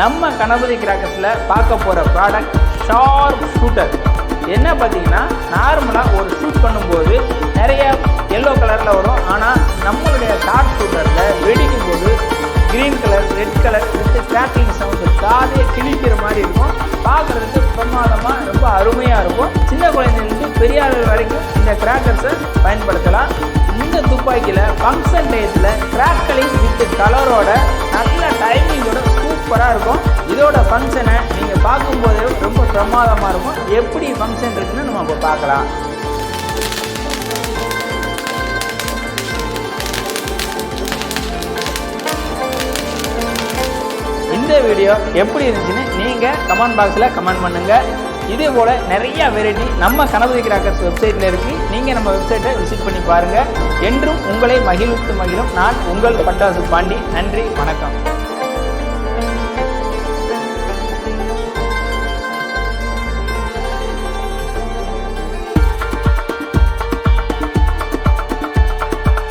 நம்ம கணபதி கிராக்கர்ஸில் பார்க்க போகிற ப்ராடக்ட் ஷார்ப் ஷூட்டர் என்ன பார்த்தீங்கன்னா நார்மலாக ஒரு ஷூட் பண்ணும்போது நிறைய எல்லோ கலரில் வரும். ஆனால் நம்மளுடைய ஷார்ப் ஷூட்டரில் வெடிக்கும் போது green colour red colour with cracking sound காதையை கிழிக்கிற மாதிரி இருக்கும். பார்க்குறதுக்கு பிரமாதமாக ரொம்ப அருமையாக இருக்கும். சின்ன குழந்தைங்களுக்கு பெரிய வரைக்கும் இந்த கிராக்கர்ஸை பயன்படுத்தலாம். இந்த துப்பாக்கியில் ஃபங்க்ஷன் டேஸில் கிராக்கலிங் வித் கலரோட நல்ல டைமிங் சூப்பராக இருக்கும். இதோட ஃபங்க்ஷனை நீங்கள் பார்க்கும்போதே ரொம்ப பிரமாதமாக இருக்கும். எப்படி ஃபங்க்ஷன் இருக்குன்னு நம்ம இப்போ பார்க்கலாம். இந்த வீடியோ எப்படி இருந்துச்சுன்னு நீங்கள் கமெண்ட் பாக்ஸில் கமெண்ட் பண்ணுங்கள் இதே போல் நிறைய வெரைட்டி நம்ம கணபதி கிராக்கர்ஸ் வெப்சைட்டில் இருக்குது நீங்கள் நம்ம வெப்சைட்டை விசிட் பண்ணி பாருங்கள் என்றும் உங்களை மகிழ்வித்து மகிழும் நான் உங்கள் பட்டாசு பாண்டி. நன்றி வணக்கம்.